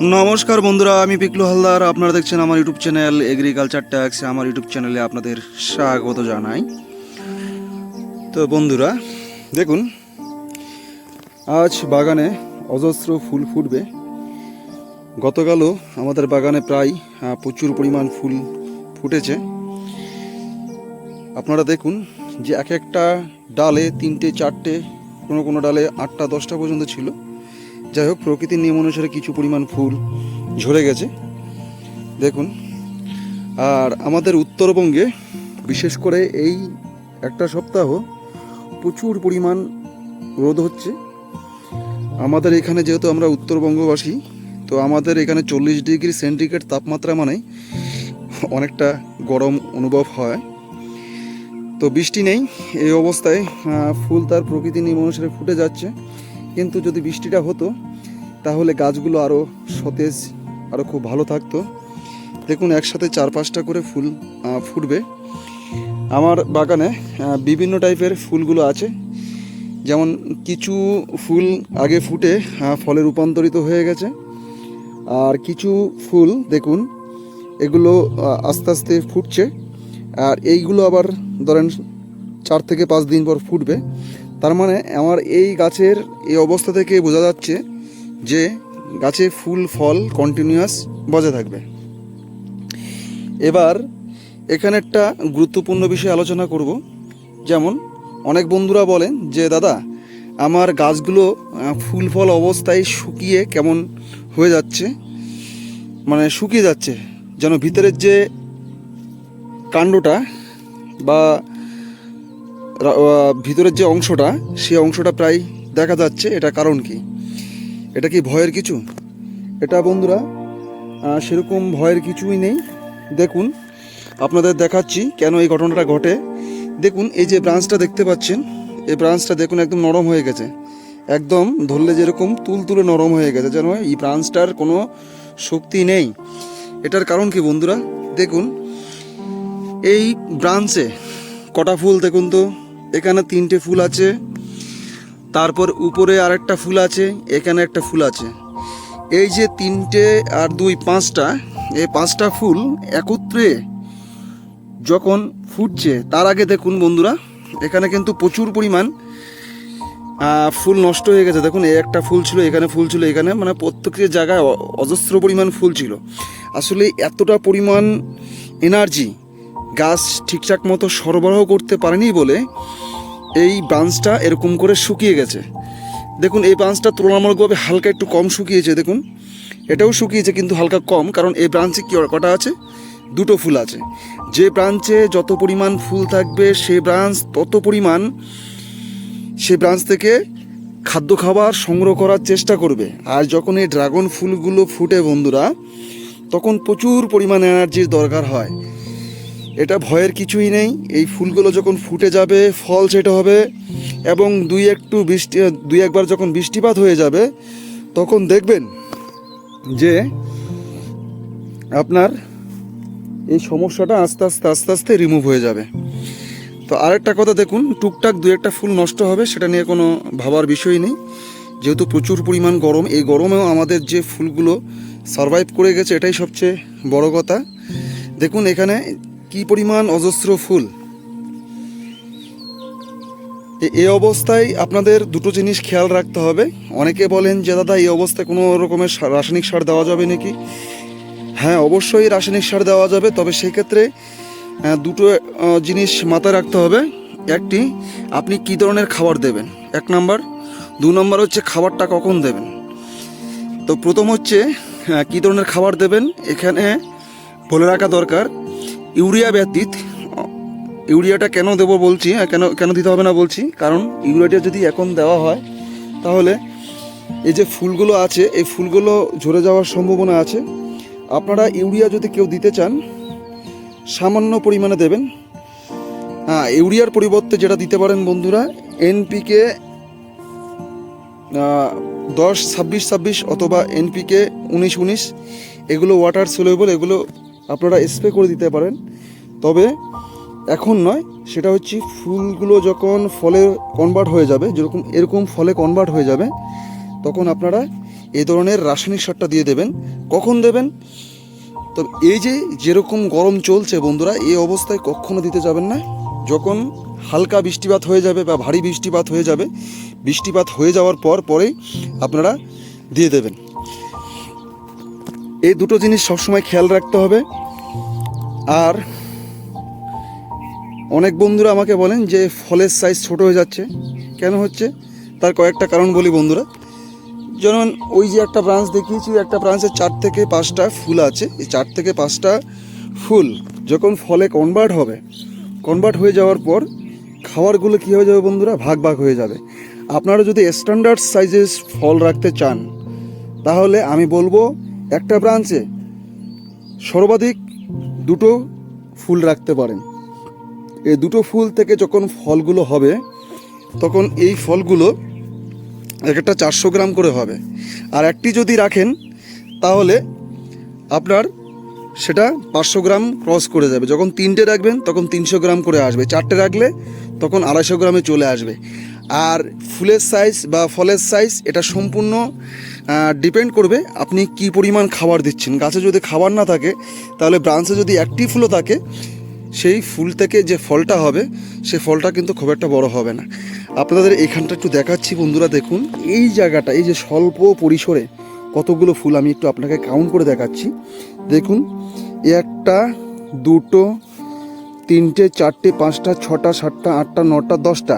নমস্কার বন্ধুরা, আমি পিকলু হালদার। আপনারা দেখছেন আমার ইউটিউব চ্যানেল এগ্রিকালচার ট্যাক্স। আমার ইউটিউব চ্যানেলে আপনাদের স্বাগত জানাই। তো বন্ধুরা, দেখুন, আজ বাগানে অজস্র ফুল ফুটবে। গতকালও আমাদের বাগানে প্রায় প্রচুর পরিমাণ ফুল ফুটেছে। আপনারা দেখুন যে এক একটা ডালে তিনটে, চারটে, কোনো কোনো ডালে আটটা, দশটা পর্যন্ত ছিল। যাই হোক, প্রকৃতির নিয়ম অনুসারে কিছু পরিমাণ ফুল ঝরে গেছে। দেখুন, আর আমাদের উত্তরবঙ্গে বিশেষ করে এই একটা সপ্তাহ প্রচুর পরিমাণ রোদ হচ্ছে। আমাদের এখানে যেহেতু আমরা উত্তরবঙ্গবাসী, তো আমাদের এখানে চল্লিশ ডিগ্রি সেন্টিগ্রেড তাপমাত্রা মানে অনেকটা গরম অনুভব হয়। তো বৃষ্টি নেই, এই অবস্থায় ফুল তার প্রকৃতি নিয়ম অনুসারে ফুটে যাচ্ছে। কিন্তু যদি বৃষ্টিটা হতো তাহলে গাছগুলো আরও সতেজ আরও খুব ভালো থাকতো। দেখুন, একসাথে চার পাঁচটা করে ফুল ফুটবে। আমার বাগানে বিভিন্ন টাইপের ফুলগুলো আছে। যেমন কিছু ফুল আগে ফুটে ফলে রূপান্তরিত হয়ে গেছে। আর কিছু ফুল, দেখুন, এগুলো আস্তে আস্তে ফুটছে। আর এইগুলো আবার ধরেন চার থেকে পাঁচ দিন পর ফুটবে। তার মানে আমার এই গাছের এই অবস্থা থেকে বোঝা যাচ্ছে যে গাছে ফুল, ফল কন্টিনিউয়াস বজায় থাকবে। এবার এখানে একটা গুরুত্বপূর্ণ বিষয় আলোচনা করব। যেমন অনেক বন্ধুরা বলেন যে, দাদা, আমার গাছগুলো ফুল, ফল অবস্থায় শুকিয়ে কেমন হয়ে যাচ্ছে? মানে শুকিয়ে যাচ্ছে, যেন ভিতরের যে কাণ্ডটা বা ভিতরের যে অংশটা সেই অংশটা প্রায় দেখা যাচ্ছে। এটা কারণ কি? এটা কি ভয়ের কিছু? এটা বন্ধুরা সেরকম ভয়ের কিছুই নেই। দেখুন, আপনাদের দেখাচ্ছি কেন এই ঘটনাটা ঘটে। দেখুন, এই যে ব্রাঞ্চটা দেখতে পাচ্ছেন, এই ব্রাঞ্চটা দেখুন একদম নরম হয়ে গেছে। একদম ধরলে যেরকম তুল তুলে নরম হয়ে গেছে, যেন এই ব্রাঞ্চটার কোনো শক্তি নেই। এটার কারণ কি বন্ধুরা? দেখুন, এই ব্রাঞ্চে কটা ফুল দেখুন তো, এখানে তিনটে ফুল আছে তারপর উপরে আরেকটা ফুল আছে, এখানে একটা ফুল আছে। এই যে তিনটে আর দুই পাঁচটা, এই পাঁচটা ফুল একত্রে যখন ফুটছে, তার আগে দেখুন বন্ধুরা, এখানে কিন্তু প্রচুর পরিমাণ ফুল নষ্ট হয়ে গেছে। দেখুন, এই একটা ফুল ছিল, এখানে ফুল ছিল, এখানে মানে প্রত্যেকের জায়গায় অজস্র পরিমাণ ফুল ছিল। আসলে এতটা পরিমাণ এনার্জি গাছ ঠিকঠাক মতো সরবরাহ করতে পারেনি বলে এই ব্রাঞ্চটা এরকম করে শুকিয়ে গেছে। দেখুন, এই ব্রাঞ্চটা তুলনামূলকভাবে হালকা একটু কম শুকিয়েছে, দেখুন। এটাও শুকিয়েছে কিন্তু হালকা কম, কারণ এই ব্রাঞ্চে কী কটা আছে? দুটো ফুল আছে। যে ব্রাঞ্চে যত পরিমাণ ফুল থাকবে, সে ব্রাঞ্চ, তত পরিমাণ সে ব্রাঞ্চ থেকে খাদ্য খাবার সংগ্রহ করার চেষ্টা করবে। আর যখন এই ড্রাগন ফুলগুলো ফুটে বন্ধুরা, তখন প্রচুর পরিমাণ এনার্জির দরকার হয়। এটা ভয়ের কিছুই নেই। এই ফুলগুলো যখন ফুটে যাবে, ফল সেটা হবে এবং দুই একটু বৃষ্টি, দুই একবার যখন বৃষ্টিপাত হয়ে যাবে, তখন দেখবেন যে আপনার এই সমস্যাটা আস্তে আস্তে আস্তে আস্তে রিমুভ হয়ে যাবে। তো আরেকটা কথা দেখুন, টুকটাক দু একটা ফুল নষ্ট হবে, সেটা নিয়ে কোনো ভাবার বিষয় নেই। যেহেতু প্রচুর পরিমাণ গরম, এই গরমেও আমাদের যে ফুলগুলো সারভাইভ করে গেছে, এটাই সবচেয়ে বড় কথা। দেখুন এখানে কি পরিমাণ অজস্র ফুল? এ- অবস্থায় আপনাদের দুটো জিনিস খেয়াল রাখতে হবে। অনেকে বলেন যে, দাদা, এই অবস্থায় কোনো রকমের রাসায়নিক সার দেওয়া যাবে নাকি? হ্যাঁ অবশ্যই রাসায়নিক সার দেওয়া যাবে, তবে সেক্ষেত্রে দুটো জিনিস মাথায় রাখতে হবে। একটি, আপনি কী ধরনের খাবার দেবেন? এক নাম্বার। দু নম্বর হচ্ছে খাবারটা কখন দেবেন? তো প্রথম হচ্ছে কী ধরনের খাবার দেবেন? এখানে বলে রাখা দরকার ইউরিয়া ব্যতীত ইউরিয়াটা কেন দেবো বলছি আহ, কেন কেন দিতে হবে না বলছি? কারণ ইউরিয়াটা যদি এখন দেওয়া হয় তাহলে এই যে ফুলগুলো আছে এই ফুলগুলো ঝরে যাওয়ার সম্ভাবনা আছে। আপনারা ইউরিয়া যদি কেউ দিতে চান সামান্য পরিমাণে দেবেন। হ্যাঁ ইউরিয়ার পরিবর্তে যেটা দিতে পারেন বন্ধুরা এনপিকে দশ ছাব্বিশ ছাব্বিশ অথবা এনপিকে উনিশ উনিশ এগুলো ওয়াটার সোলেবল এগুলো আপনারা স্প্রে করে দিতে পারেন। তবে এখন নয়, সেটা হচ্ছে ফুলগুলো যখন ফলে কনভার্ট হয়ে যাবে, যেরকম, এরকম ফলে কনভার্ট হয়ে যাবে, তখন আপনারা এই ধরনের রাসায়নিক সারটা দিয়ে দেবেন। কখন দেবেন? তো এই যে যেরকম গরম চলছে বন্ধুরা, এই অবস্থায় কখনো দিতে যাবেন না। যখন হালকা বৃষ্টিপাত হয়ে যাবে বা ভারী বৃষ্টিপাত হয়ে যাবে, বৃষ্টিপাত হয়ে যাওয়ার পর পরেই আপনারা দিয়ে দেবেন। এই দুটো জিনিস সবসময় খেয়াল রাখতে হবে। আর অনেক বন্ধুরা আমাকে বলেন যে ফলের সাইজ ছোট হয়ে যাচ্ছে। কেন হচ্ছে? তার কয়েকটা কারণ বলি বন্ধুরা। যেমন ওই যে একটা ব্রাঞ্চ দেখিয়েছি, একটা ব্রাঞ্চে চার থেকে পাঁচটা ফুল আছে। এই চার থেকে পাঁচটা ফুল যখন ফলে কনভার্ট হবে কনভার্ট হয়ে যাওয়ার পর খাবারগুলো কী হয়ে যাবে বন্ধুরা? ভাগ ভাগ হয়ে যাবে। আপনারা যদি স্ট্যান্ডার্ড সাইজের ফল রাখতে চান, তাহলে আমি বলব একটা ব্রাঞ্চে সর্বাধিক দুটো ফুল রাখতে পারেন। এই দুটো ফুল থেকে যখন ফলগুলো হবে, তখন এই ফলগুলো এক একটা চারশো গ্রাম করে হবে। আর একটি যদি রাখেন, তাহলে আপনার সেটা পাঁচশো গ্রাম ক্রস করে যাবে। যখন তিনটে রাখবেন, তখন তিনশো গ্রাম করে আসবে। চারটে রাখলে তখন আড়াইশো গ্রামে চলে আসবে। আর ফুলের সাইজ বা ফলের সাইজ এটা সম্পূর্ণ ডিপেন্ড করবে আপনি কি পরিমাণ খাবার দিচ্ছেন। গাছে যদি খাবার না থাকে, তাহলে ব্রাঞ্চে যদি একটি ফুলও থাকে, সেই ফুল থেকে যে ফলটা হবে, সে ফলটা কিন্তু খুব একটা বড় হবে না। আপনাদের এখানটা একটু দেখাচ্ছি বন্ধুরা, দেখুন, এই জায়গাটা, এই যে স্বল্প পরিসরে কতগুলো ফুল আমি একটু আপনাকে কাউন্ট করে দেখাচ্ছি। দেখুন একটা, দুটো, তিনটে, চারটে, পাঁচটা, ছটা, সাতটা, আটটা, নটা, দশটা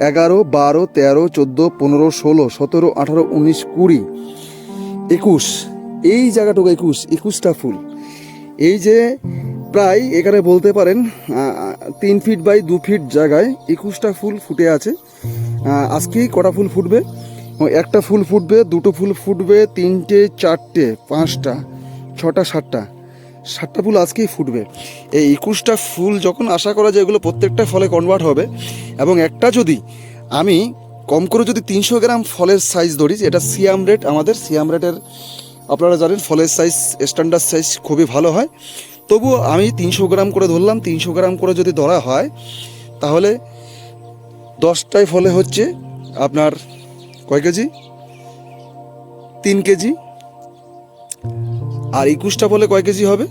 এগারো, বারো, তেরো, চোদ্দ, পনেরো, ষোলো, সতেরো, আঠারো, উনিশ, কুড়ি। একুশ। এই জায়গাটুকু একুশ। একুশটা ফুল। এই যে প্রায় এখানে বলতে পারেন তিন ফিট বাই দু ফিট জায়গায় একুশটা ফুল ফুটে আছে। আজকেই কটা ফুল ফুটবে? একটা ফুল ফুটবে, দুটো ফুল ফুটবে, তিনটে, চারটে, পাঁচটা, ছটা, সাতটা। সাতটা ফুল আজকেই ফুটবে। এই একুশটা ফুল যখন আশা করা যায় এগুলো প্রত্যেকটা ফলে কনভার্ট হবে এবং একটা যদি আমি কম করে যদি তিনশো গ্রাম ফলের সাইজ ধরি, এটা সিয়াম রেট আমাদের সিয়াম রেটের আপনারা জানেন, ফলের সাইজ স্ট্যান্ডার্ড সাইজ খুবই ভালো হয়। তবুও আমি তিনশো গ্রাম করে ধরলাম, তিনশো গ্রাম করে যদি ধরা হয়, তাহলে দশটায় ফলে হচ্ছে আপনার কয় কেজি? তিন কেজি। আর একুশটা ফলে কয় কেজি হবে?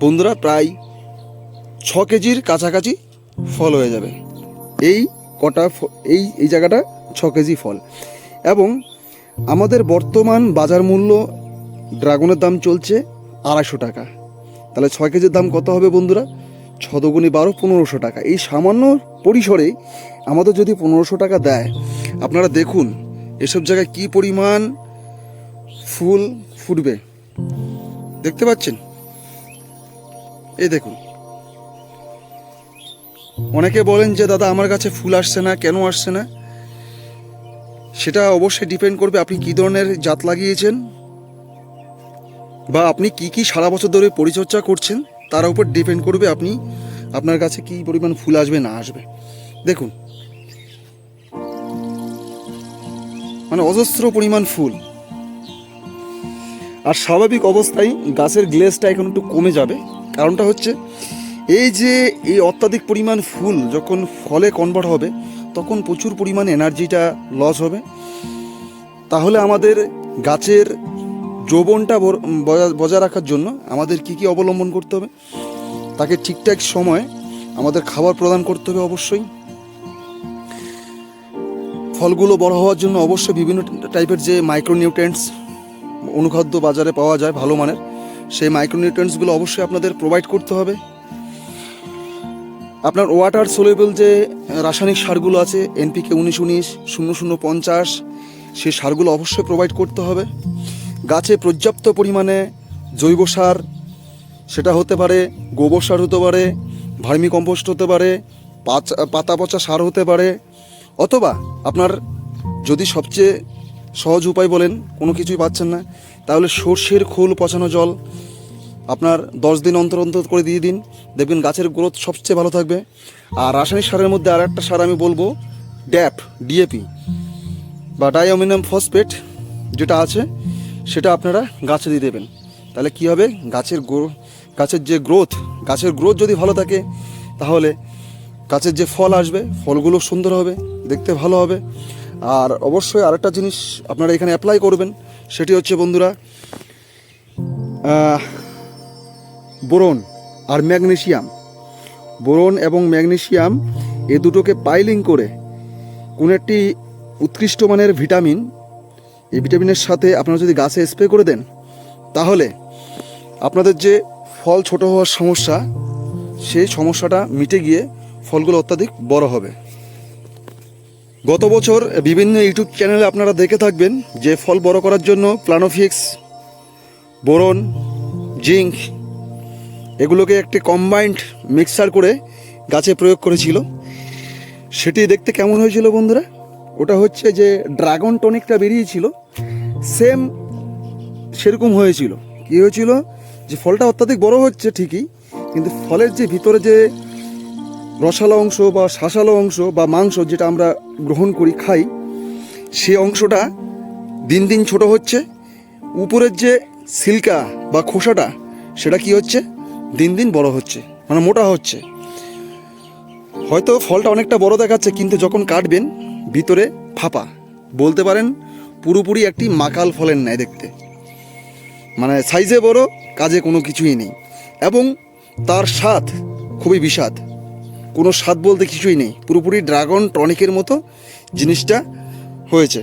বন্ধুরা, প্রায় ছ কেজির কাছাকাছি ফল হয়ে যাবে। এই কটা এই এই জায়গাটা ছ কেজি ফল। এবং আমাদের বর্তমান বাজার মূল্য ড্রাগনের দাম চলছে আড়াইশো টাকা। তাহলে ছয় কেজির দাম কত হবে বন্ধুরা? ছ বারো, পনেরোশো টাকা। এই সামান্য পরিসরে আমাদের যদি পনেরোশো টাকা দেয়, আপনারা দেখুন এসব জায়গায় কি পরিমাণ ফুল ফুটবে। দেখতে পাচ্ছেন? এই দেখুন। অনেকে বলেন যে, দাদা, আমার কাছে ফুল আসছে না, কেন আসছে না? সেটা অবশ্যই ডিপেন্ড করবে আপনি কী ধরনের জাত লাগিয়েছেন বা আপনি কি কি সারা বছর ধরে পরিচর্যা করছেন, তার উপর ডিপেন্ড করবে আপনি আপনার কাছে কি পরিমাণ ফুল আসবে, না আসবে। দেখুন। মানে অজস্র পরিমাণ ফুল। আর স্বাভাবিক অবস্থায় গাছের গ্লেজটা এখন একটু কমে যাবে। কারণটা হচ্ছে, এই যে এই অত্যাধিক পরিমাণ ফুল যখন ফলে কনভার্ট হবে, তখন প্রচুর পরিমাণ এনার্জিটা লস হবে। তাহলে আমাদের গাছের যৌবনটা বজা- বজায় রাখার জন্য আমাদের কি কি অবলম্বন করতে হবে? তাকে ঠিকঠাক সময় আমাদের খাবার প্রদান করতে হবে অবশ্যই। ফলগুলো বড় হওয়ার জন্য অবশ্যই বিভিন্ন টাইপের যে মাইক্রোনিউট্রেন্টস অনুখাদ্য বাজারে পাওয়া যায় ভালো মানের। সেই মাইক্রোনিউট্রেন্টসগুলো অবশ্যই আপনাদের প্রোভাইড করতে হবে। আপনার ওয়াটার সোলেবল যে রাসায়নিক সারগুলো আছে এনপিকে উনিশ উনিশ, শূন্য শূন্য পঞ্চাশ, সেই সারগুলো অবশ্যই প্রোভাইড করতে হবে। গাছে পর্যাপ্ত পরিমাণে জৈব সার, সেটা হতে পারে, গোবর সার হতে পারে ভার্মি কম্পোস্ট হতে পারে পাতা পচা সার হতে পারে, অথবা আপনার যদি সবচেয়ে সহজ উপায় বলেন, কোনো কিছুই পাচ্ছেন না। তাহলে সর্ষের খোল পচানো জল আপনার দশ দিন অন্তর অন্তর করে দিয়ে দিন। দেখবেন গাছের গ্রোথ সবচেয়ে ভালো থাকবে। আর রাসায়নিক সারের মধ্যে আর একটা সার আমি বলব, ড্যাপ, ডিএপি বা ডাইঅমিনাম ফসফেট যেটা আছে, সেটা আপনারা গাছে দিয়ে দেবেন। তাহলে কি হবে? গাছের গ্রো, গাছের যে গ্রোথ, গাছের গ্রোথ যদি ভালো থাকে, তাহলে গাছের যে ফল আসবে, ফলগুলো সুন্দর হবে, দেখতে ভালো হবে। আর অবশ্যই আরেকটা জিনিস আপনারা এখানে অ্যাপ্লাই করবেন, সেটি হচ্ছে বন্ধুরা বোরন আর ম্যাগনেশিয়াম। বোরন এবং ম্যাগনেশিয়াম এ দুটোকে পাইলিং করে কোনো একটি উৎকৃষ্ট মানের ভিটামিন, এই ভিটামিনের সাথে আপনারা যদি গাছে স্প্রে করে দেন, তাহলে আপনাদের যে ফল ছোট হওয়ার সমস্যা, সেই সমস্যাটা মিটে গিয়ে ফলগুলো অত্যাধিক বড় হবে। গত বছর বিভিন্ন ইউটিউব চ্যানেলে আপনারা দেখে থাকবেন যে ফল বড় করার জন্য প্লানোফিক্স বোরন, জিঙ্ক এগুলোকে একটি কম্বাইন্ড মিক্সার করে গাছে প্রয়োগ করেছিল। সেটি দেখতে কেমন হয়েছিল বন্ধুরা? ওটা হচ্ছে যে ড্রাগন টনিকটা বেরিয়েছিল। সেম সেরকম হয়েছিল। কি হয়েছিল? যে ফলটা অত্যাধিক বড় হচ্ছে ঠিকই, কিন্তু ফলের যে ভিতরে যে রসালো অংশ বা শাসালো অংশ বা মাংস যেটা আমরা গ্রহণ করি, খাই, সে অংশটা দিন দিন ছোট হচ্ছে। উপরের যে সিল্কা বা খোসাটা, সেটা কি হচ্ছে? দিন দিন বড় হচ্ছে মানে মোটা হচ্ছে। হয়তো ফলটা অনেকটা বড় দেখাচ্ছে, কিন্তু যখন কাটবেন, ভিতরে ফাঁপা। বলতে পারেন, পুরোপুরি একটি মাকাল ফলের ন্যায় দেখতে। মানে সাইজে বড়, কাজে কোনো কিছুই নেই। এবং তার স্বাদ খুবই বিষাদ। কোনো স্বাদ বলতে কিছুই নেই। পুরোপুরি ড্রাগন টনিকের মতো জিনিসটা হয়েছে।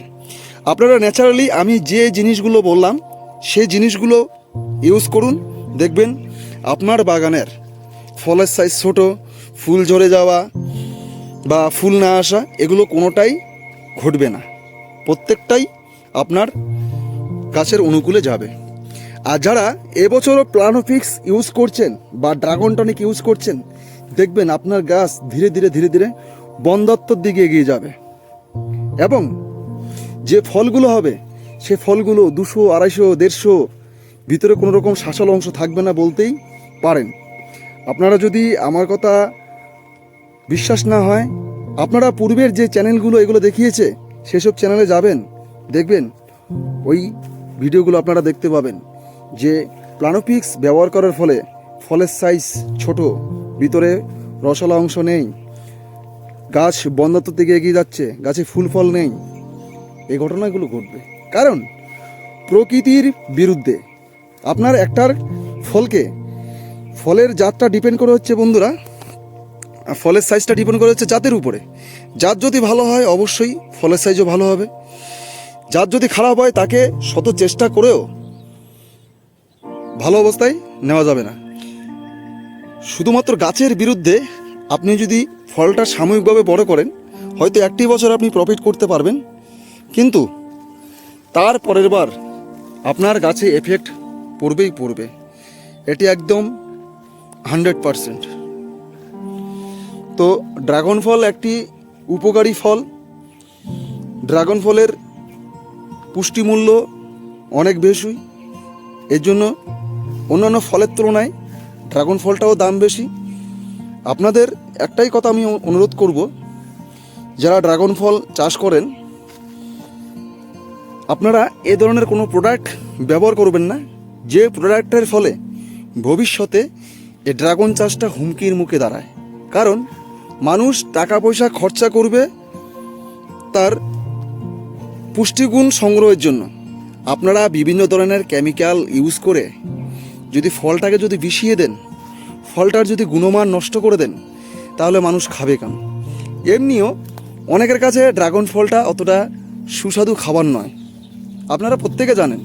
আপনারা ন্যাচারালি আমি যে জিনিসগুলো বললাম সেই জিনিসগুলো ইউজ করুন। দেখবেন আপনার বাগানের ফলের সাইজ ছোটো, ফুল ঝরে যাওয়া বা ফুল না আসা, এগুলো কোনোটাই ঘটবে না। প্রত্যেকটাই আপনার গাছের অনুকূলে যাবে। আর যারা এবছরও প্লানোফিক্স ইউজ করছেন বা ড্রাগন টনিক ইউজ করছেন দেখবেন আপনার গাছ ধীরে ধীরে ধীরে ধীরে বন্ধত্বর দিকে এগিয়ে যাবে। এবং যে ফলগুলো হবে, সে ফলগুলো দুশো, আড়াইশো, দেড়শো, ভিতরে কোনো রকম শাসল অংশ থাকবে না বলতেই পারেন। আপনারা যদি আমার কথা বিশ্বাস না হয়, আপনারা পূর্বের যে চ্যানেলগুলো এগুলো দেখিয়েছে, সেসব চ্যানেলে যাবেন, দেখবেন ওই ভিডিওগুলো আপনারা দেখতে পাবেন যে প্লানোপিক্স ব্যবহার করার ফলে ফলের সাইজ ছোট। ভিতরে রসলা অংশ নেই। গাছ বন্ধত্ব থেকে এগিয়ে যাচ্ছে, গাছে ফুল ফল নেই। এই ঘটনাগুলো ঘটবে। কারণ, প্রকৃতির বিরুদ্ধে। আপনার একটার ফলকে, ফলের জাতটা ডিপেন্ড করে হচ্ছে বন্ধুরা ফলের সাইজটা ডিপেন্ড করে হচ্ছে জাতের উপরে। জাত যদি ভালো হয়, অবশ্যই ফলের সাইজও ভালো হবে। জাত যদি খারাপ হয়, তাকে শত চেষ্টা করেও ভালো অবস্থায় নেওয়া যাবে না। শুধুমাত্র গাছের বিরুদ্ধে আপনি যদি ফলটা সাময়িকভাবে বড় করেন, হয়তো একটি বছর আপনি প্রফিট করতে পারবেন। কিন্তু তার পরের বার আপনার গাছে এফেক্ট পড়বেই পড়বে। এটি একদম হান্ড্রেড পারসেন্ট তো ড্রাগন ফল একটি উপকারী ফল। ড্রাগন ফলের পুষ্টিমূল্য অনেক বেশি। এর জন্য অন্যান্য ফলের তুলনায় ড্রাগন ফলটাও দাম বেশি। আপনাদের একটাই কথা আমি অনুরোধ করব, যারা ড্রাগন ফল চাষ করেন, আপনারা এ ধরনের কোনো প্রোডাক্ট ব্যবহার করবেন না। যে প্রোডাক্টের ফলে ভবিষ্যতে এই ড্রাগন চাষটা হুমকির মুখে দাঁড়ায়। কারণ মানুষ টাকা পয়সা খরচা করবে তার পুষ্টিগুণ সংগ্রহের জন্য। আপনারা বিভিন্ন ধরনের কেমিক্যাল ইউজ করে যদি ফলটাকে যদি বিষিয়ে দেন, ফলটার যদি গুণমান নষ্ট করে দেন, তাহলে মানুষ খাবে কেন? এমনিও অনেকের কাছে ড্রাগন ফলটা অতটা সুস্বাদু খাবার নয়। আপনারা প্রত্যেকে জানেন।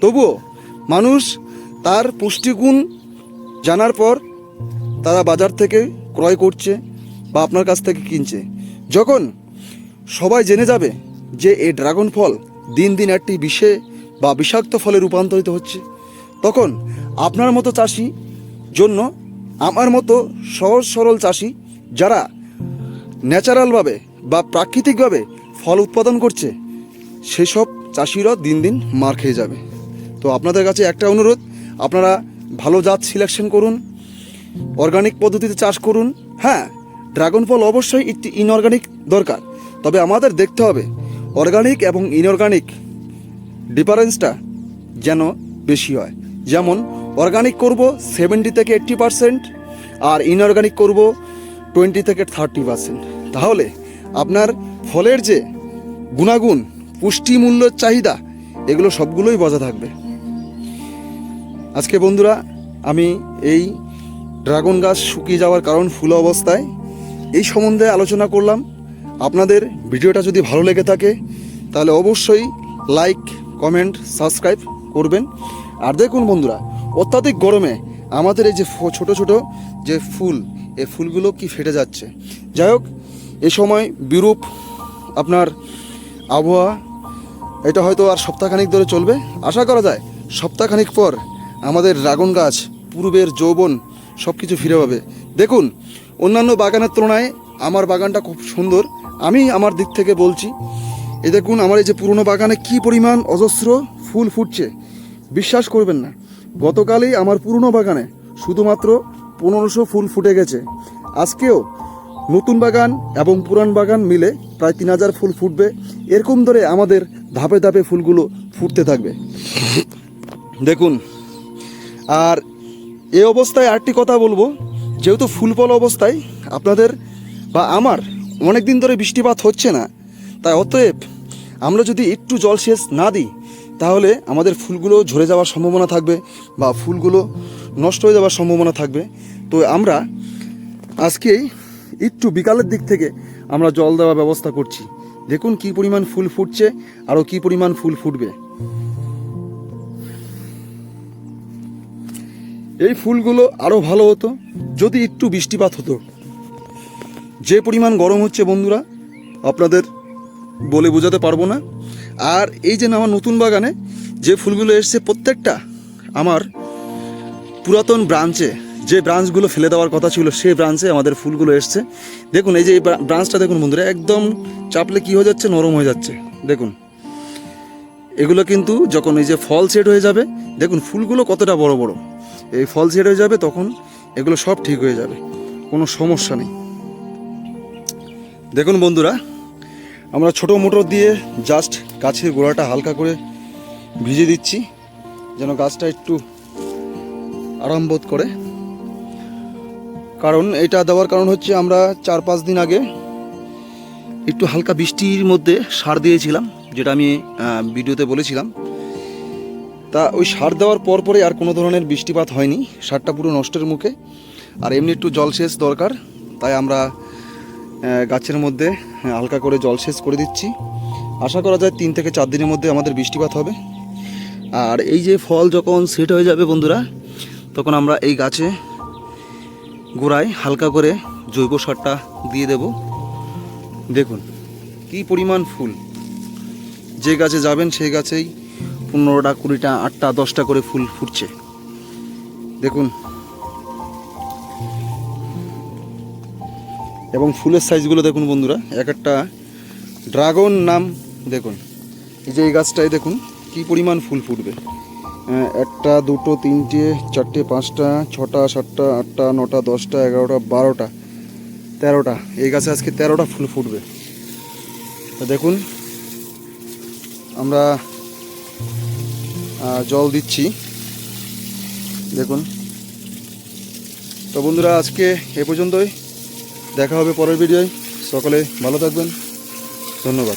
তবুও মানুষ তার পুষ্টিগুণ জানার পর তারা বাজার থেকে ক্রয় করছে বা আপনার কাছ থেকে কিনছে। যখন সবাই জেনে যাবে যে এই ড্রাগন ফল দিন দিন একটি বিষে বা বিষাক্ত ফলে রূপান্তরিত হচ্ছে তখন আপনার মতো চাষি জন্য আমার মতো সহজ সরল চাষি যারা ন্যাচারালভাবে বা প্রাকৃতিকভাবে ফল উৎপাদন করছে, সেসব চাষিরা দিন দিন মার খেয়ে যাবে। তো আপনাদের কাছে একটা অনুরোধ, আপনারা ভালো জাত সিলেকশন করুন, অর্গানিক পদ্ধতিতে চাষ করুন। হ্যাঁ ড্রাগন ফল অবশ্যই একটি ইনঅর্গানিক দরকার, তবে আমাদের দেখতে হবে অর্গানিক এবং ইনঅর্গানিক ডিফারেন্সটা যেন বেশি হয়। যেমন অর্গানিক করব সেভেন্টি থেকে এইট্টি পারসেন্ট আর ইনঅর্গানিক করব টোয়েন্টি থেকে থার্টি পারসেন্ট তাহলে আপনার ফলের যে গুণাগুণ পুষ্টি মূল্যের চাহিদা, এগুলো সবগুলোই বজায় থাকবে। আজকে বন্ধুরা, আমি এই ড্রাগন গাছ শুকিয়ে যাওয়ার কারণ ফুল অবস্থায় এই সম্বন্ধে আলোচনা করলাম। আপনাদের ভিডিওটা যদি ভালো লেগে থাকে, তাহলে অবশ্যই লাইক কমেন্ট সাবস্ক্রাইব করবেন। আর দেখুন বন্ধুরা, অত্যাধিক গরমে আমাদের এই যে ছোট ছোট যে ফুল, এই ফুলগুলো কি ফেটে যাচ্ছে। যাই হোক, এ সময় বিরূপ আপনার আবহাওয়া, এটা হয়তো আর সপ্তাহখানিক ধরে চলবে। আশা করা যায়, সপ্তাহখানিক পর আমাদের ড্রাগন গাছ, পূর্বের যৌবন সব কিছু ফিরে পাবে। দেখুন, অন্যান্য বাগানের তুলনায় আমার বাগানটা খুব সুন্দর। আমি আমার দিক থেকে বলছি, এ দেখুন, আমার এই যে পুরনো বাগানে কি পরিমাণ অজস্র ফুল ফুটছে। বিশ্বাস করবেন না। গতকালই আমার পুরনো বাগানে শুধুমাত্র পনেরোশো ফুল ফুটে গেছে। আজকেও নতুন বাগান এবং পুরান বাগান মিলে প্রায় তিন হাজার ফুল ফুটবে। এরকম ধরে আমাদের ধাপে ধাপে ফুলগুলো ফুটতে থাকবে। দেখুন, আর এ অবস্থায় আরেকটি কথা বলব। যেহেতু ফুল ফল অবস্থায় আপনাদের বা আমার অনেক দিন ধরে বৃষ্টিপাত হচ্ছে না, তাই অতএব আমরা যদি একটু জলসেচ না দিই তাহলে আমাদের ফুলগুলো ঝরে যাওয়ার সম্ভাবনা থাকবে বা ফুলগুলো নষ্ট হয়ে যাওয়ার সম্ভাবনা থাকবে। তো আমরা আজকেই একটু বিকালের দিক থেকে আমরা জল দেওয়ার ব্যবস্থা করছি। দেখুন কি পরিমাণ ফুল ফুটছে আরও কি পরিমাণ ফুল ফুটবে। এই ফুলগুলো আরও ভালো হতো, যদি একটু বৃষ্টিপাত হতো। যে পরিমাণ গরম হচ্ছে বন্ধুরা, আপনাদের বলে বোঝাতে পারব না। আর এই যে আমার নতুন বাগানে যে ফুলগুলো এসছে প্রত্যেকটা আমার পুরাতন ব্রাঞ্চে যে ব্রাঞ্চগুলো ফেলে দেওয়ার কথা ছিল সেই ব্রাঞ্চে আমাদের ফুলগুলো এসছে। দেখুন, এই যে এই ব্রাঞ্চটা দেখুন বন্ধুরা, একদম চাপলে কি হয়ে যাচ্ছে? নরম হয়ে যাচ্ছে। দেখুন, এগুলো কিন্তু যখন এই যে ফল সেট হয়ে যাবে, দেখুন ফুলগুলো কতটা বড় বড়। এই ফল সেট হয়ে যাবে তখন এগুলো সব ঠিক হয়ে যাবে, কোনো সমস্যা নেই। দেখুন বন্ধুরা আমরা ছোটো মোটর দিয়ে জাস্ট গাছের গোড়াটা হালকা করে ভিজে দিচ্ছি, যেন গাছটা একটু আরাম বোধ করে। কারণ এটা দেওয়ার কারণ হচ্ছে আমরা চার পাঁচ দিন আগে একটু হালকা বৃষ্টির মধ্যে সার দিয়েছিলাম, যেটা আমি ভিডিওতে বলেছিলাম। তা ওই সার দেওয়ার পর পরে আর কোনো ধরনের বৃষ্টিপাত হয়নি, সারটা পুরো নষ্টের মুখে। আর এমনি একটু জলসেচ দরকার, তাই আমরা গাছের মধ্যে হালকা করে জলসেচ করে দিচ্ছি। আশা করা যায় তিন থেকে চার দিনের মধ্যে আমাদের বৃষ্টিপাত হবে। আর এই যে ফল যখন সেট হয়ে যাবে বন্ধুরা, তখন আমরা এই গাছে গোড়ায় হালকা করে জৈব সারটা দিয়ে দেব। দেখুন, কি পরিমাণ ফুল। যে গাছে যাবেন সেই গাছেই পনেরোটা, কুড়িটা, আটটা, দশটা করে ফুল ফুটছে। দেখুন এবং ফুলের সাইজগুলো দেখুন বন্ধুরা, এক একটা ড্রাগন নাম দেখুন। এই যে এই গাছটায় দেখুন, কি পরিমাণ ফুল ফুটবে। একটা, দুটো, তিনটে, চারটে, পাঁচটা, ছটা, সাতটা, আটটা, নটা, দশটা, এগারোটা, বারোটা, তেরোটা। এই গাছে আজকে তেরোটা ফুল ফুটবে। দেখুন, আমরা জল দিচ্ছি। দেখুন। তো বন্ধুরা, আজকে এ পর্যন্তই। দেখা হবে পরের ভিডিওয়। সকলে ভালো থাকবেন। ধন্যবাদ।